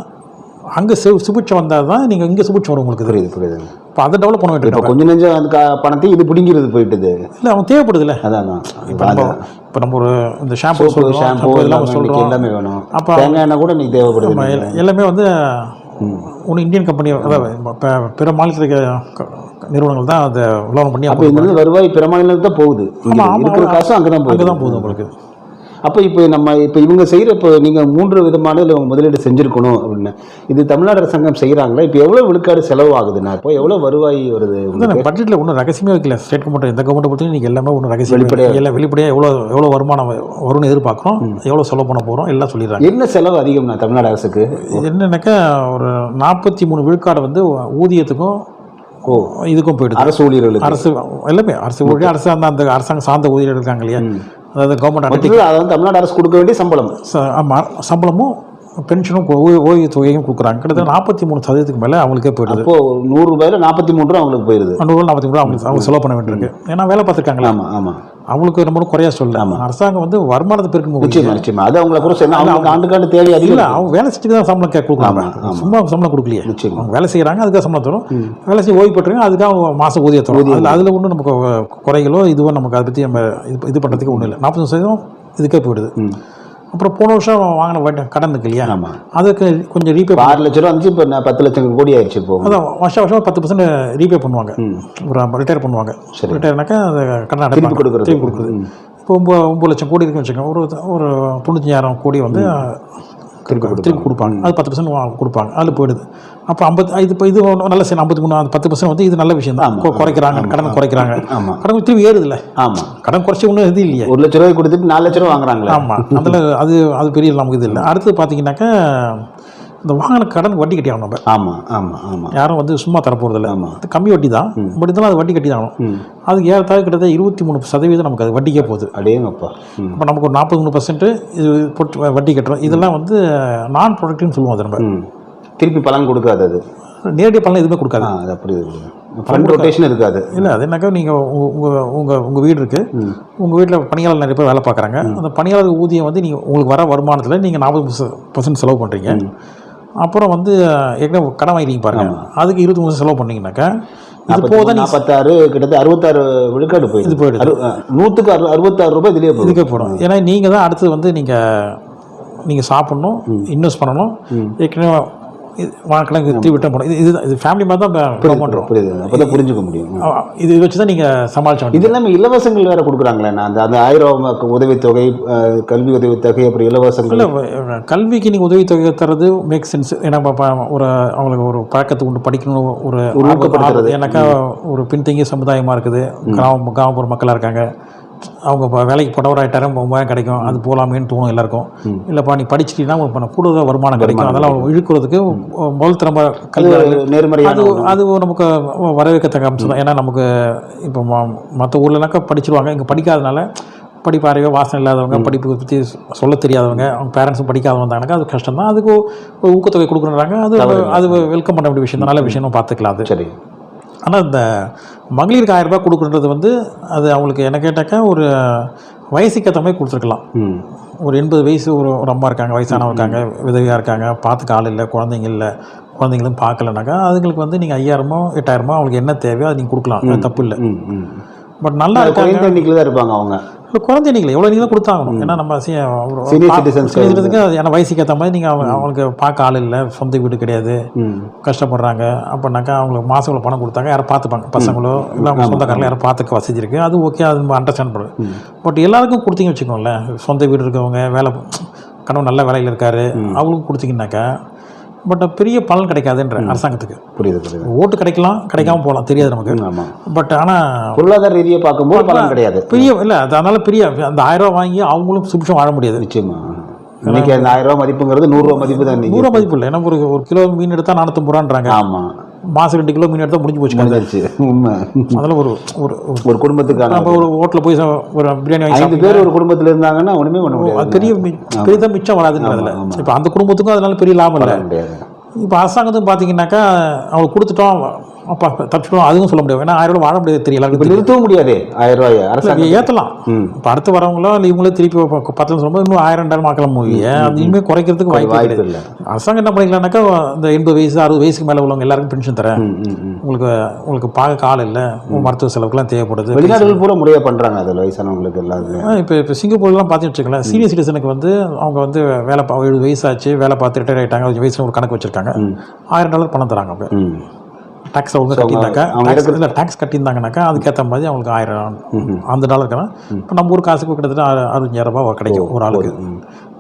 [SPEAKER 4] அங்கே சு சுபிட்சம் வந்தால் தான் நீங்கள் இங்கே சுபிட்சம் வரும் உங்களுக்கு.
[SPEAKER 3] புரியுது புரியுது.
[SPEAKER 4] இப்போ அதை டெவலப் பண்ண வேண்டியது
[SPEAKER 3] கொஞ்ச நெஞ்சம் அந்த பணத்தை இது பிடிங்கிறது போயிட்டுது.
[SPEAKER 4] இல்லை அவன் தேவைப்படுதுல்ல.
[SPEAKER 3] அதான்.
[SPEAKER 4] இப்போ நம்ம இப்போ நம்ம ஒரு இந்த ஷாம்பு
[SPEAKER 3] ஷாம்பு எல்லாமே
[SPEAKER 4] எல்லாம் சொல்கிறோம்
[SPEAKER 3] எல்லாமே வேணும்.
[SPEAKER 4] அப்போ
[SPEAKER 3] தேங்காய் எண்ணெய் கூட இன்னைக்கு தேவைப்படுது
[SPEAKER 4] எல்லாமே வந்து ஒன்று இந்தியன் கம்பெனி அதாவது பிற மாநிலத்தில் இருக்கிற க- க- நிறுவனங்கள் தான் அதை உலகம் பண்ணி
[SPEAKER 3] அப்போ இந்த வருவாய் பிற மாநிலத்துக்கு தான் போகுது. இருக்கிற காசு அங்கே தான்
[SPEAKER 4] அங்கே தான் போகுது. உங்களுக்கு
[SPEAKER 3] அப்போ இப்போ நம்ம இப்போ இவங்க செய்கிற இப்போ நீங்கள் மூன்று விதமான இதுல முதலீடு செஞ்சுருக்கணும் அப்படின்னு. இது தமிழ்நாடு அரசாங்கம் செய்கிறாங்களா இப்போ எவ்வளோ விழுக்காடு செலவு ஆகுதுண்ணா இப்போ எவ்வளோ வருவாய் வருது?
[SPEAKER 4] பட்ஜெட்டில் ஒன்றும் ரகசியமே வைக்கல. ஸ்டேட் கவர்மெண்ட் எந்த கவர்மெண்ட் பொறுத்தவரைக்கும் நீங்கள் எல்லாமே ஒன்றும் ரகசியம்
[SPEAKER 3] வெளிப்படையா.
[SPEAKER 4] எல்லாம் வெளிப்படையாக எவ்வளோ எவ்வளோ வருமானம் வரும்னு எதிர்பார்க்குறோம். எவ்வளோ செலவு பண்ண போகிறோம் எல்லாம் சொல்லிடுறாங்க.
[SPEAKER 3] என்ன செலவு அதிகம்ண்ணா தமிழ்நாடு அரசுக்கு?
[SPEAKER 4] இது என்னன்னாக்கா ஒரு நாற்பத்தி மூணு விழுக்காடு வந்து ஊதியத்துக்கும்
[SPEAKER 3] ஓ.
[SPEAKER 4] இதுக்கும் போயிடுது.
[SPEAKER 3] அரசு ஊழியர்களுக்கு?
[SPEAKER 4] அரசு எல்லாமே அரசு ஊழியர் அரசு அந்த அந்த அரசாங்கம் சார்ந்த ஊழியர்கள் இருக்காங்க இல்லையா? அதாவது கவர்மெண்ட்
[SPEAKER 3] அதை வந்து தமிழ்நாடு அரசு கொடுக்க வேண்டிய சம்பளம்.
[SPEAKER 4] ஆமாம் சம்பளமும் பென்ஷனும் ஓய்வு தொகையும் கொடுக்குறாங்க. கிட்டத்தட்ட நாற்பத்தி மூணு சதவீதத்துக்கு மேலே அவங்களுக்கே போயிடுது.
[SPEAKER 3] இப்போ நூறு ரூபாயில நாற்பத்தி மூணு ரூபா அவங்களுக்கு போயிருது.
[SPEAKER 4] நூறு நாற்பத்தி மூணு அவங்களுக்கு அவங்க செலவு பண்ண வேண்டியிருக்கு. ஏன்னா வேலை பார்த்துருக்காங்களா.
[SPEAKER 3] ஆமா ஆமா.
[SPEAKER 4] அவங்களுக்கு நம்ம குறையா சொல்லல. அரசாங்கம் வந்து வருமானத்தை பெருக்கணும்
[SPEAKER 3] நிச்சயமா நிச்சயமா. அது அவங்கள கூட சொன்னா அவங்களுக்கு ஆண்டுக்காண்டு தேவை
[SPEAKER 4] இல்ல
[SPEAKER 3] அதிகம்
[SPEAKER 4] அவங்க வேலை செஞ்சுட்டு தான் சம்பளம் கே- கொடுக்குறாங்க. சும்மா சம்பளம் கொடுக்கலையே.
[SPEAKER 3] நிச்சயமா.
[SPEAKER 4] அவங்க வேலை செய்யறாங்க அதுக்காக சம்பளம் தரும். வேலை செய்ய ஓய்வு பெற்றுங்க அதுக்காக அவங்க மாசம் ஊதியம் தரும். அதில் அதில் ஒன்றும் நமக்கு குறைகளோ இதுவோ நமக்கு அதை பற்றி நம்ம இது இது பண்ணுறதுக்கு ஒன்றும் இல்லை. நாற்பது சதவீதம் இதுக்கே போயிடுது. அப்புறம் போன வருஷம் வாங்கின வட்டி- கடன் இருக்கு இல்லையா?
[SPEAKER 3] ஆமா.
[SPEAKER 4] அதுக்கு கொஞ்சம் ரீபே
[SPEAKER 3] ஆறு லட்ச ரூபா இருந்துச்சு இப்போ பத்து லட்சம் கோடி ஆயிடுச்சு இப்போ.
[SPEAKER 4] அதான் வருஷம் வருஷம் பத்து பர்சன்ட் ரீபே பண்ணுவாங்க. ஒரு ரிட்டையர் பண்ணுவாங்க. ரிட்டையர்னாக்கா அந்த கடன்
[SPEAKER 3] கொடுக்கறது.
[SPEAKER 4] திருப்பி கொடுக்குறது. இப்போ ஒம்பது ஒம்பது லட்சம் கோடி இருக்குன்னு வச்சுக்கோங்க. ஒரு ஒரு தொண்ணூத்தஞ்சாயிரம் கோடி வந்து திருப்பி கொடுப்பாங்க. அது பத்து பர்சன்ட் கொடுப்பாங்க. அதில் போயிடுது. அப்போ ஐம்பது இது இப்போ இது நல்ல சரி ஐம்பத்தி மூணு பத்து பர்சன்ட் வந்து இது நல்ல விஷயம் தான். குறைக்கிறாங்க. கடன் குறைக்கிறாங்க.
[SPEAKER 3] ஆமா.
[SPEAKER 4] கடன் திருப்பி ஏறுதுல்ல.
[SPEAKER 3] ஆமா.
[SPEAKER 4] கடன் குறைச்சி ஒன்றும் இது இல்லையே.
[SPEAKER 3] ஒரு லட்ச ரூபாய் கொடுத்துட்டு நாலு லட்ச ரூபா வாங்குறாங்களே.
[SPEAKER 4] ஆமாம் அதில் அது அது பெரிய நமக்கு இது இல்லை. அடுத்து பார்த்தீங்கன்னாக்கா இந்த வாங்கின கடன் வட்டி கட்டி ஆகணும் நம்ம.
[SPEAKER 3] ஆமா ஆமா ஆமா.
[SPEAKER 4] யாரும் வந்து சும்மா தரப்போகிறதில்ல
[SPEAKER 3] ஆமா.
[SPEAKER 4] அது கம்மி வட்டி தான். பட் இருந்தாலும் அது வட்டி கட்டி தான் ஆகணும் அதுக்கு ஏறத்தாழ கிட்டத்தட்ட இருபத்தி மூணு சதவீதம் நமக்கு அது வட்டிக்கே போகுது.
[SPEAKER 3] அடேங்கப்பா.
[SPEAKER 4] இப்போ நமக்கு ஒரு நாற்பது மூணு பர்சன்ட் இது போட்டு வட்டி கட்டுறோம். இதெல்லாம் வந்து நான் ப்ரொடக்டிவ்னு சொல்லுவோம் அது நம்ம.
[SPEAKER 3] திருப்பி பலன் கொடுக்காது அது.
[SPEAKER 4] நேரடியாக பலன் எதுவுமே கொடுக்காது.
[SPEAKER 3] அது அப்படி ஃபண்ட் ரொட்டேஷன் இருக்காது.
[SPEAKER 4] இல்லை அது என்னக்கா நீங்கள் உங்கள் உங்கள் உங்கள் வீடு இருக்குது உங்கள் வீட்டில் பணியாளர் நிறைய பேர் வேலை பார்க்குறாங்க. அந்த பணியாளர் ஊதியம் வந்து நீங்கள் உங்களுக்கு வர வருமானத்தில் நீங்கள் நாற்பது பர்சன்ட் செலவு பண்ணுறீங்க அப்புறம் வந்து ஏற்கனவே கடன் வாங்கிட்டீங்க பாருங்க. அதுக்கு இருபத்தி மூணு செலவு பண்ணீங்கன்னாக்கா இது போக
[SPEAKER 3] நாற்பத்தாறு கிட்டத்தட்ட அறுபத்தாறு விழுக்காடு
[SPEAKER 4] இது
[SPEAKER 3] போயிடுது. நூற்றுக்கு அறு அறுபத்தாறு ரூபாய் இதுலேயே போகுது.
[SPEAKER 4] இதுக்கே போடும் ஏன்னா நீங்கள் தான் அடுத்து வந்து நீங்கள் நீங்கள் சாப்பிட்ணும் இன்வெஸ்ட் பண்ணணும். ஏற்கனவே வாழ்க்கைலாம் விற்று விட்டு போகணும் இது இதுதான் இது ஃபேமிலி மாதிரி தான் பண்ணுறோம்.
[SPEAKER 3] புரியுது. அப்போ தான் புரிஞ்சுக்க முடியும்.
[SPEAKER 4] இது வச்சு தான் நீங்கள் சமாளிச்ச வேண்டியது
[SPEAKER 3] இது இல்லாமல் இலவசங்கள் வேற கொடுக்குறாங்களே நான் அந்த அந்த ஆயிரம் உதவித்தொகை கல்வி உதவித்தொகை அப்புறம் இலவசங்கள்.
[SPEAKER 4] கல்விக்கு நீங்கள் உதவித்தொகை தர்றது மேக் சென்ஸ் ஏன்னா ஒரு அவங்களுக்கு ஒரு பழக்கத்தை உண்டு படிக்கணும் ஒரு
[SPEAKER 3] ஊக்கப்படுத்துறது.
[SPEAKER 4] ஏன்னாக்கா ஒரு பின்தங்கிய சமுதாயமாக இருக்குது. கிராம கிராமப்புற மக்களாக இருக்காங்க. அவங்க இப்போ வேலைக்கு போனவர் ஆகிட்டாரும் மூவாயிரம் கிடைக்கும் அது போகலாமேன்னு தோணும் எல்லாருக்கும். இல்லைப்பா நீ படிச்சிட்டீங்கன்னா பண்ண கூடுதல் வருமானம் கிடைக்கும். அதெல்லாம் அவங்க இழுக்கிறதுக்கு முதல் திறமை
[SPEAKER 3] அது
[SPEAKER 4] கல்வி அது அது நமக்கு வரவேற்கத்தக்க அம்சம் தான். ஏன்னா நமக்கு இப்போ மற்ற ஊர்லனாக்கா படிச்சிருவாங்க. இங்கே படிக்காதனால படிப்பு அறிவோ வாசனை இல்லாதவங்க படிப்பு பற்றி சொல்ல தெரியாதவங்க அவங்க பேரண்ட்ஸும் படிக்காதவங்க வந்தாங்கனாக்கா அது கஷ்டம் தான். அதுக்கு ஒரு ஊக்கத்தொகை கொடுக்குறாங்க அது அது வெல்கம் பண்ண வேண்டிய விஷயம் நல்ல விஷயமும் பார்த்துக்கலாம் அது.
[SPEAKER 3] சரி.
[SPEAKER 4] ஆனால் இந்த மகளிருக்கு ஆயிரம் ரூபாய் கொடுக்குறது வந்து அது அவங்களுக்கு என்ன கேட்டாக்கா ஒரு வயசுக்கு ஏற்ற மாதிரி கொடுத்துருக்கலாம். ஒரு எண்பது வயசு ஒரு ஒரு அம்மா இருக்காங்க வயசானவங்க இருக்காங்க விதவியாக இருக்காங்க பார்த்துக்க ஆள் இல்லை குழந்தைங்க இல்லை குழந்தைங்களும் பார்க்கலனாக்கா அதுங்களுக்கு வந்து நீங்கள் ஐயாயிரமோ எட்டாயிரமோ அவங்களுக்கு என்ன தேவையோ அது நீங்கள் கொடுக்கலாம். தப்பு இல்லை. பட் நல்லா
[SPEAKER 3] குறைந்த எண்ணிக்கையில் தான் இருப்பாங்க அவங்க.
[SPEAKER 4] குழந்தை நீங்கள் எவ்வளோ நீங்கள் கொடுத்தாகணும். ஏன்னா நம்ம சி- ஒரு-
[SPEAKER 3] Senior
[SPEAKER 4] பா-
[SPEAKER 3] citizens க்கு
[SPEAKER 4] citizens-க்கு அது ஏன்னா வயசுக்கு ஏற்ற மாதிரி நீங்கள் அவங்க அவங்களுக்கு பார்க்க ஆள் இல்லை. சொந்த வீடு கிடையாது. கஷ்டப்படுறாங்க. அப்படின்னாக்கா அவங்களுக்கு மாதம் இவ்வளோ பணம் கொடுத்தாங்க. யாரும் பார்த்துப்பாங்க. பசங்களோ இல்லை அவங்க சொந்தக்காரங்களோ யாரும் பார்த்துக்க வசதி இருக்குது அது ஓகே அது நம்ம அண்டர்ஸ்டாண்ட் பண்ணுறது பட் எல்லாருக்கும் கொடுத்தீங்க வச்சுக்கோங்களேன். சொந்த வீடு இருக்கவங்க வேலை கணவன் நல்ல வேலையில் இருக்காரு. அவங்களுக்கும் கொடுத்தீங்கன்னாக்கா பட் பெரிய பலன் கிடைக்காதுன்ற அரசாங்கத்துக்கு.
[SPEAKER 3] புரியுது புரியுது.
[SPEAKER 4] ஓட்டு கிடைக்கலாம் கிடைக்காம போகலாம் தெரியாது நமக்கு. பட் ஆனால்
[SPEAKER 3] பொருளாதார ரீதியாக பார்க்கும்போது பலன் கிடையாது.
[SPEAKER 4] பெரிய இல்லை அதனால பெரிய அந்த ஆயிரம் ரூபாய் வாங்கி அவங்களும் சுபிஷம் வாழ முடியாது.
[SPEAKER 3] நிச்சயமா. இன்னைக்கு அந்த ஆயிரம் ரூபாய் மதிப்புங்கிறது நூறுரூவா மதிப்பு தான் இன்னைக்கு
[SPEAKER 4] நூறு மதிப்பு இல்லை. ஏன்னா ஒரு ஒரு கிலோ மீன் எடுத்தால் நானூற்றம்பது ரூபான்றாங்க.
[SPEAKER 3] ஆமாம்
[SPEAKER 4] மாதம் ரெண்டு கிலோ மீன் எடுத்தால் முடிஞ்சு போச்சு கணக்கு.
[SPEAKER 3] முடிஞ்சிருச்சு. உண்மை.
[SPEAKER 4] அதெல்லாம் ஒரு ஒரு ஒரு
[SPEAKER 3] குடும்பத்துக்கான
[SPEAKER 4] நம்ம ஒரு ஹோட்டலில் போய் ஒரு பிரியாணி வாங்கி
[SPEAKER 3] ஐந்து பேர் ஒரு குடும்பத்தில் இருந்தாங்கன்னா ஒண்ணுமே பண்ண
[SPEAKER 4] அது
[SPEAKER 3] முடியாது.
[SPEAKER 4] பெரிய பெரிதா மிச்சம் வராதுன்றதுல இப்போ அந்த குடும்பத்துக்கும் அதனால பெரிய லாபம் இல்லை.
[SPEAKER 3] முடியாது.
[SPEAKER 4] இப்போ அரசாங்கத்துக்கு பார்த்தீங்கன்னாக்கா அவங்க கொடுத்துட்டோம் அப்பா தப்பிச்சிட்டோம் அதுவும் சொல்ல முடியாது. ஏன்னா ஆயிரம் ரூபாய் வாழ முடியாது தெரியும்
[SPEAKER 3] இப்போ. நிறுத்தவும் முடியாது. ஆயிரம் ரூபாய் அரசாங்கம்
[SPEAKER 4] ஏற்றலாம். இப்போ அடுத்து வரவங்களோ இல்லை இவங்களே திருப்பி பத்து சொல்லும்போது இன்னும் ஆயிரம் ரெண்டாயிரம் ஆக்கலாம் மூவியை அது இனிமேல் குறைக்கிறதுக்கு வாய்ப்பு
[SPEAKER 3] இல்லை.
[SPEAKER 4] அரசாங்கம் என்ன பண்ணிக்கலாம்னாக்கா இந்த எண்பது வயசு அறுபது வயசுக்கு மேலே உள்ளவங்க எல்லாருக்கும் பென்ஷன் தரேன். உங்களுக்கு உங்களுக்கு பார்க்க ஆள் இல்லை. மருத்துவ செலவுக்குலாம் தேவைப்படுது.
[SPEAKER 3] வெளிநாடுகள் பூரா முறையா பண்றாங்க அதில் வயசானவங்களுக்கு எல்லாத்துலையும்
[SPEAKER 4] இப்போ இப்போ சிங்கப்பூர்லாம் பார்த்தீங்கன்னு வச்சுக்கலாம் சீனியர் சிட்டிசனுக்கு வந்து அவங்க வந்து வேலை பா எழுபது வயசாச்சு வேலை பார்த்து ரிட்டையர் ஆகிட்டாங்க வயசுல ஒரு கணக்கு வச்சிருக்காங்க. ஆயிரம் டாலர் பணம் தராங்க அவங்க. டேக்ஸ் அவங்க கட்டியிருந்தாக்கா டேக்ஸ் இல்லை டேக்ஸ் கட்டியிருந்தாங்கனாக்கா அதுக்கேற்ற மாதிரி அவங்களுக்கு ஆயிரம் அந்த டாலருக்குனா இப்போ நம்ம ஊர் காசுக்கு கிட்டத்தட்ட அறு- அறுபஞ்சாயிரம் ரூபாய் கிடைக்கும் ஒரு ஆளுக்கு.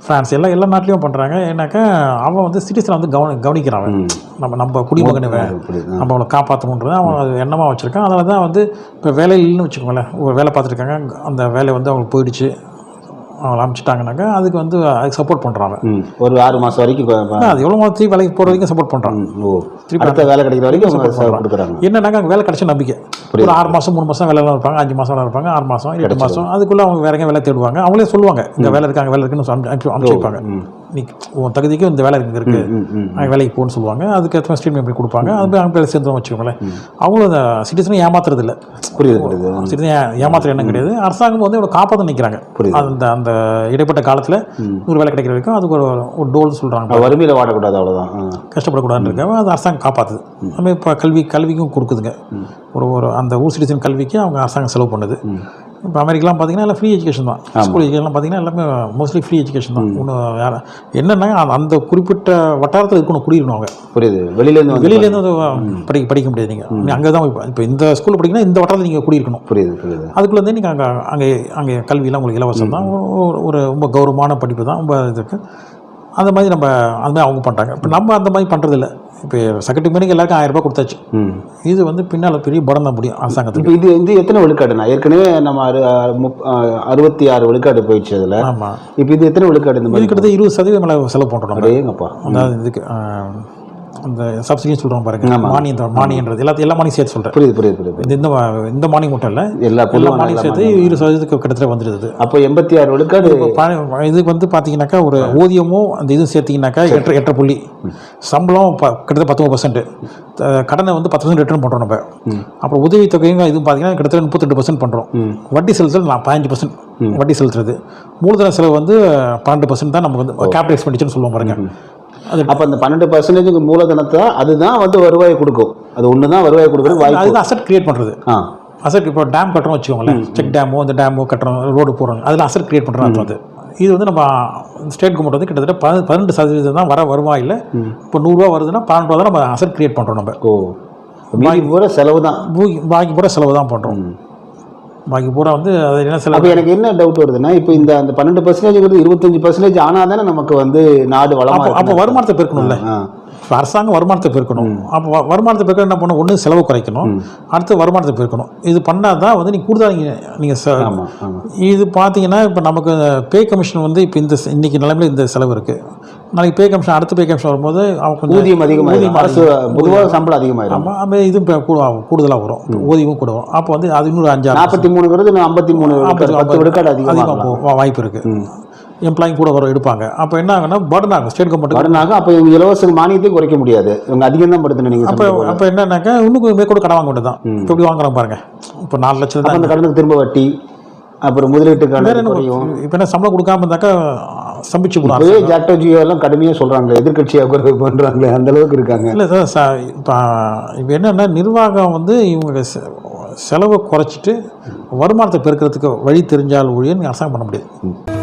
[SPEAKER 4] ஃப்ரான்ஸ் எல்லாம் எல்லா நாட்டிலையும் பண்ணுறாங்க ஏன்னாக்கா அவன் வந்து சிட்டிசனை வந்து கவனி கவனிக்கிறான் அவன். நம்ம நம்ம குடிமகனை
[SPEAKER 3] அப்படி
[SPEAKER 4] நம்ம அவளை காப்பாற்றணுன்றது அவன் அது எண்ணமாக வச்சுருக்கான். அதனால தான் வந்து இப்போ வேலை இல்லைன்னு வச்சுக்கோங்களேன். ஒரு வேலை பார்த்துருக்காங்க அந்த வேலை வந்து அவங்களுக்கு போயிடுச்சு. அவங்கள அனுப்பிச்சிட்டாங்கனாக்கா அதுக்கு வந்து அதுக்கு சப்போர்ட் பண்ணுறாங்க
[SPEAKER 3] ஒரு ஆறு மாசம் வரைக்கும்
[SPEAKER 4] அது எவ்வளோ திருப்பி வேலைக்கு போகிற வரைக்கும் சப்போர்ட் பண்ணுறாங்க
[SPEAKER 3] ஓ அடுத்த வேலை கிடைக்கிற வரைக்கும் கொடுக்குறாங்க.
[SPEAKER 4] என்னன்னாக்கா அங்கே வேலை கிடைச்ச நம்பிக்கை. ஒரு ஆறு மாதம் மூணு மாதம் வேலைலாம் இருப்பாங்க அஞ்சு மாதம் வேலை இருப்பாங்க ஆறு மாதம் எட்டு மாதம் அதுக்குள்ளே அவங்க வேற எங்கேயும் வேலை தேடுவாங்க. அவங்களே சொல்லுவாங்க இங்கே வேலை இருக்காங்க வேலை இருக்குன்னு சொல்லி அனுப்பி அனுப்பிச்சு வைப்பாங்க. நீ உன் தகுதிக்கு இந்த வேலை இருக்கு. அங்கே வேலைக்கு போகணும்னு சொல்லுவாங்க. அதுக்கேற்ற ஸ்டேட்மெண்ட் பண்ணி கொடுப்பாங்க. அது போய் அவங்க வேலை சேர்ந்து வச்சுக்கோங்களேன். அவங்களும் அந்த சிட்டிசனை ஏமாத்துறது இல்லை
[SPEAKER 3] புரியுது
[SPEAKER 4] சிட்டிசன் ஏமாத்துற எண்ணம் கிடையாது. அரசாங்கம் வந்து இவ்வளோ காப்பாற்ற நிற்கிறாங்க. அந்த அந்த இடைப்பட்ட காலத்தில் நூறு வேலை கிடைக்கிற வரைக்கும் அதுக்கு ஒரு ஒரு டோல் சொல்கிறாங்க
[SPEAKER 3] வறுமையில் வாடக்கூடாது அவ்வளோதான்.
[SPEAKER 4] கஷ்டப்படக்கூடாதுன்னு இருக்காங்க அது அரசாங்கம் காப்பாற்றுது அதுமாதிரி இப்போ கல்வி கல்விக்கும் கொடுக்குதுங்க. ஒரு ஒரு அந்த ஊர் சிட்டிசன் கல்விக்கு அவங்க அரசாங்கம் செலவு பண்ணுது. இப்போ அமெரிக்காலாம் பார்த்தீங்கன்னா எல்லாம் ஃப்ரீ எஜுகேஷன் தான். ஸ்கூல் எஜுகேஷன்லாம் பார்த்தீங்கன்னா எல்லாமே மோஸ்ட்லி ஃப்ரீ எஜுகேஷன் தான். ஒன்றும் யார என்னன்னா அந்த- குறிப்பிட்ட வட்டாரத்தில் இருக்கணும் குடியிருக்கணும் அவங்க.
[SPEAKER 3] புரியுது. வெளியிலேருந்து
[SPEAKER 4] வெளியிலேருந்து அது படிக்க படிக்க முடியாது நீங்கள் அங்கே தான் போய் இப்போ இந்த ஸ்கூலில் படிக்கணும் இந்த வட்டாரத்தில் நீங்கள் குடியிருக்கணும்.
[SPEAKER 3] புரியுது புரியுது.
[SPEAKER 4] அதுக்குள்ள வந்து நீங்கள் அங்கே அங்கே அங்கே கல்வியெல்லாம் உங்களுக்கு இலவசம் தான். ஒரு ரொம்ப கௌரவமான படிப்பு தான். ரொம்ப இது இருக்குது அந்த மாதிரி நம்ம அந்த மாதிரி அவங்க பண்ணுறாங்க இப்போ நம்ம அந்த மாதிரி பண்ணுறதில்ல இப்போ செகண்ட் மணிக்கு எல்லாருக்கும் ஆயிரம் ரூபாய் கொடுத்தாச்சு. இது வந்து பின்னால் பெரிய படம் தான் முடியும் அரசாங்கத்துக்கு.
[SPEAKER 3] இப்போ இது வந்து எத்தனை விழுக்காடுண்ணா? ஏற்கனவே நம்ம அறு அறுபத்தி ஆறு விழுக்காடு போயிடுச்சு அதில்.
[SPEAKER 4] ஆமாம்
[SPEAKER 3] இப்போ இது எத்தனை விழுக்காடு இந்த
[SPEAKER 4] இது
[SPEAKER 3] மாதிரி
[SPEAKER 4] கிட்டத்தட்ட இருபது சதவீதம் செலவு பண்ணுறோம் அதாவது இதுக்கு அந்த சப்சிடின்னு சொல்கிறோம் பாருங்க. மானியம் மானியன்றது எல்லாத்தையும் எல்லா மானியம் சேர்த்து சொல்கிறேன்
[SPEAKER 3] புரியுது புரியுது புரியுது
[SPEAKER 4] இந்த இந்த இந்த மானியம் மட்டும் இல்லை.
[SPEAKER 3] எல்லா
[SPEAKER 4] எல்லா மானியம் சேர்த்து. இருபது சதவீதத்துக்கு கிட்டத்தட்ட வந்துடுது.
[SPEAKER 3] அப்போ எண்பத்தி ஆறு விழுக்காடு
[SPEAKER 4] இதுக்கு வந்து பார்த்தீங்கன்னாக்கா ஒரு ஊதியமும் அந்த இதுவும் சேர்த்தீங்கன்னாக்கா எட்டு எட்டரை புள்ளி. சம்பளம் ப- கிட்டத்தட்ட பத்தொம்பது பர்சன்ட். கடனை வந்து பத்து பர்சன்ட் ரிட்டர்ன் பண்ணுறோம் நம்ம. அப்புறம் உதவி தொகையும் இதுவும் பார்த்தீங்கன்னா கிட்டத்தட்ட முப்பத்தெட்டு பர்சன்ட் பண்ணுறோம் வட்டி செலுத்தல் நான் பதினஞ்சு பர்சன்ட் வட்டி செலுத்துறது. மூலதன செலவு வந்து பன்னெண்டு பர்சன்ட் தான் நமக்கு வந்து கேபிட்டல் எக்ஸ்பெண்டிச்சர்னு சொல்லுவோம் பாருங்க. அது
[SPEAKER 3] அப்போ அந்த பன்னெண்டு பர்சன்டேஜ் மூலதனத்தை அதுதான் வந்து வருவாயை கொடுக்கும். அது ஒன்று தான் வருவாயை கொடுக்குறது வாய்ப்பு.
[SPEAKER 4] அதுதான் அசட் கிரியேட் பண்ணுறது
[SPEAKER 3] ஆ.
[SPEAKER 4] அசட் இப்போ டேம் கட்டுறோம் வச்சுக்கோங்களேன். செக் டேமோ இந்த டேமோ கட்டுறோம் ரோடு போடுறோம் அதில் அசட் கிரியேட் பண்ணுறோம் அது. இது வந்து நம்ம ஸ்டேட் கவர்மெண்ட் வந்து கிட்டத்தட்ட பதி- பன்னெண்டு சதவீதம் தான் வர வருவாயில் இப்போ நூறுரூவா வருதுன்னா பன்னெண்டு ரூபா தான் நம்ம அசட் கிரியேட் பண்ணுறோம் நம்ம.
[SPEAKER 3] ஓ. மீதி பூரா செலவு தான்
[SPEAKER 4] பாக்கி பூரா செலவு தான் பண்ணுறோம் பாக்கி பூரா வந்து அது என்ன
[SPEAKER 3] அப்போ
[SPEAKER 4] செலவு
[SPEAKER 3] எனக்கு என்ன டவுட் வருதுன்னா இப்போ இந்த அந்த பன்னெண்டு பர்சன்டேஜ் இருபத்தஞ்சு பர்சன்டேஜ் ஆனால் தானே நமக்கு வந்து நாடு வளமாக
[SPEAKER 4] அப்போ அப்போ வருமானத்தை பெருக்கணும்ல. அரசாங்கம் வருமானத்தை பெருக்கணும். அப்போ வருமானத்தை பெருக்க என்ன பண்ணணும்? ஒன்று செலவு குறைக்கணும். அடுத்து வருமானத்தை பெருக்கணும். இது பண்ணால் தான் வந்து நீங்கள் கூடுதலாக நீங்கள் நீங்கள் இது பார்த்தீங்கன்னா இப்போ நமக்கு பே கமிஷன் வந்து இப்போ இந்த இன்னைக்கு நிலைமையில் இந்த செலவு இருக்குது நாளைக்கு பே கமிஷன் அடுத்த பே கமிஷன் வரும்போது அவங்க கொஞ்சம்
[SPEAKER 3] ஊதியம் அதிகமாகிடும்
[SPEAKER 4] ஊதியம்
[SPEAKER 3] அரசு. பொதுவாக சம்பளம் அதிகமாயிடும்
[SPEAKER 4] ஆமாம் அப்போ இதுவும் கூடுதலாக வரும். ஊதியமும் கூட வரும் அப்போ வந்து அது இன்னொரு அஞ்சாறு
[SPEAKER 3] நாற்பத்தி மூணுங்கிறது ஐம்பத்தி மூணு பத்து விழுக்காடு
[SPEAKER 4] அதிகமாக
[SPEAKER 3] அதிகமாக
[SPEAKER 4] போக வாய்ப்பு இருக்குது எம்ப்ளாயிங் கூட வர எடுப்பாங்க. அப்போ என்ன ஆகுன்னா பர்டன் ஆகும். ஸ்டேட் கவர்மெண்ட்
[SPEAKER 3] வரனாக அப்போ இவங்க இலவச மானியத்தையும் குறைக்க முடியாது. இவங்க அதிகம் தான் படுத்துன்னு நீங்கள்
[SPEAKER 4] அப்போ அப்போ என்னன்னாக்கா இன்னும் மேற்கொண்டு கடன் வாங்க வேண்டியது தான் இப்போ எப்படி வாங்குறோம் பாருங்க. இப்போ நாலு லட்சம் தான்
[SPEAKER 3] அந்த கடனுக்கு திரும்ப வட்டி அப்புறம் முதலீட்டுக்கான
[SPEAKER 4] இப்போ என்ன சம்பளம் கொடுக்காம இருந்தாக்கா சம்பிச்சு போடுவாங்க
[SPEAKER 3] ஜாக்டோ ஜியோ எல்லாம் கடுமையாக சொல்கிறாங்களே எதிர்கட்சியாக குறை பண்ணுறாங்களே அந்த அளவுக்கு இருக்காங்க.
[SPEAKER 4] இல்லை சார் இப்போ இப்போ என்னென்னா நிர்வாகம் வந்து இவங்க செலவை குறைச்சிட்டு வருமானத்தை பெருக்கிறதுக்கு வழி தெரிஞ்சால் ஒழிய நீங்க அரசாங்கம் பண்ண முடியாது.